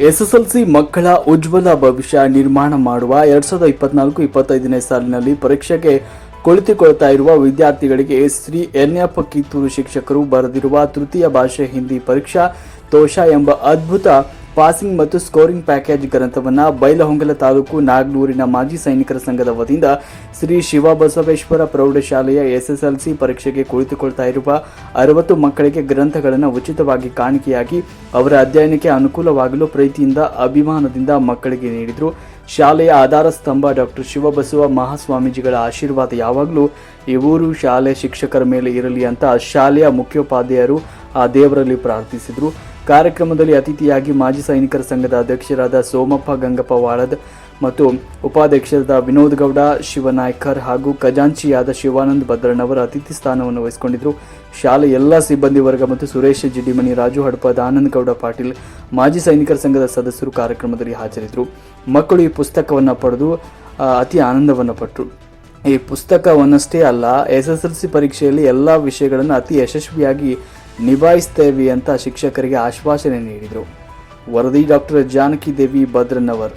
SSLC ಮಕ್ಕಳ ಉಜ್ವಲ ಭವಿಷ್ಯ ನಿರ್ಮಾಣ ಮಾಡುವ ಎರಡ್ ಸಾವಿರದ ಇಪ್ಪತ್ನಾಲ್ಕು ಇಪ್ಪತ್ತೈದನೇ ಸಾಲಿನಲ್ಲಿ ಪರೀಕ್ಷೆಗೆ ಕುಳಿತುಕೊಳ್ತಾ ಇರುವ ವಿದ್ಯಾರ್ಥಿಗಳಿಗೆ ಶ್ರೀ ಎನ್ಎಫ್ ಕಿತ್ತೂರು ಶಿಕ್ಷಕರು ಬರೆದಿರುವ ತೃತೀಯ ಭಾಷೆ ಹಿಂದಿ ಪರೀಕ್ಷಾ ತೋಷ ಎಂಬ ಅದ್ಭುತ ಪಾಸಿಂಗ್ ಮತ್ತು ಸ್ಕೋರಿಂಗ್ ಪ್ಯಾಕೇಜ್ ಗ್ರಂಥವನ್ನು ಬೈಲಹೊಂಗಲ ತಾಲೂಕು ನಾಗ್ನೂರಿನ ಮಾಜಿ ಸೈನಿಕರ ಸಂಘದ ವತಿಯಿಂದ ಶ್ರೀ ಶಿವಬಸವೇಶ್ವರ ಪ್ರೌಢಶಾಲೆಯ ಎಸ್ಎಸ್ಎಲ್ಸಿ ಪರೀಕ್ಷೆಗೆ ಕುಳಿತುಕೊಳ್ತಾ ಇರುವ ಅರವತ್ತು ಮಕ್ಕಳಿಗೆ ಗ್ರಂಥಗಳನ್ನು ಉಚಿತವಾಗಿ ಕಾಣಿಕೆಯಾಗಿ ಅವರ ಅಧ್ಯಯನಕ್ಕೆ ಅನುಕೂಲವಾಗಲು ಪ್ರೀತಿಯಿಂದ ಅಭಿಮಾನದಿಂದ ಮಕ್ಕಳಿಗೆ ನೀಡಿದರು. ಶಾಲೆಯ ಆಧಾರ ಸ್ತಂಭ ಡಾಕ್ಟರ್ ಶಿವಬಸವ ಮಹಾಸ್ವಾಮೀಜಿಗಳ ಆಶೀರ್ವಾದ ಯಾವಾಗಲೂ ಈ ಊರು ಶಾಲೆ ಶಿಕ್ಷಕರ ಮೇಲೆ ಇರಲಿ ಅಂತ ಶಾಲೆಯ ಮುಖ್ಯೋಪಾಧ್ಯಾಯರು ಆ ದೇವರಲ್ಲಿ ಪ್ರಾರ್ಥಿಸಿದರು. ಕಾರ್ಯಕ್ರಮದಲ್ಲಿ ಅತಿಥಿಯಾಗಿ ಮಾಜಿ ಸೈನಿಕರ ಸಂಘದ ಅಧ್ಯಕ್ಷರಾದ ಸೋಮಪ್ಪ ಗಂಗಪ್ಪ ವಾಳದ್ ಮತ್ತು ಉಪಾಧ್ಯಕ್ಷರಾದ ವಿನೋದ್ ಗೌಡ, ಶಿವನಾಯ್ಕರ್ ಹಾಗೂ ಖಜಾಂಚಿಯಾದ ಶಿವಾನಂದ್ ಭದ್ರಣ್ಣವರು ಅತಿಥಿ ಸ್ಥಾನವನ್ನು ವಹಿಸಿಕೊಂಡಿದ್ದರು. ಶಾಲೆ ಎಲ್ಲ ಸಿಬ್ಬಂದಿ ವರ್ಗ ಮತ್ತು ಸುರೇಶ್ ಜಿಡಿಮಣಿ ರಾಜು ಹಡಪದ ಆನಂದ್ ಗೌಡ ಪಾಟೀಲ್, ಮಾಜಿ ಸೈನಿಕರ ಸಂಘದ ಸದಸ್ಯರು ಕಾರ್ಯಕ್ರಮದಲ್ಲಿ ಹಾಜರಿದ್ದರು. ಮಕ್ಕಳು ಈ ಪುಸ್ತಕವನ್ನು ಪಡೆದು ಅತಿ ಆನಂದವನ್ನು ಪಟ್ಟರು ಈ ಪುಸ್ತಕವನ್ನಷ್ಟೇ ಅಲ್ಲ, ಎಸ್ ಎಸ್ ಎಲ್ ಸಿ ಪರೀಕ್ಷೆಯಲ್ಲಿ ಎಲ್ಲ ವಿಷಯಗಳನ್ನು ಅತಿ ಯಶಸ್ವಿಯಾಗಿ ನಿಭಾಯಿಸ್ತೇವೆ ಅಂತ ಶಿಕ್ಷಕರಿಗೆ ಆಶ್ವಾಸನೆ ನೀಡಿದರು. ವರದಿ ಡಾಕ್ಟರ್ ಜಾನಕಿ ದೇವಿ ಭದ್ರನ್ನವರ್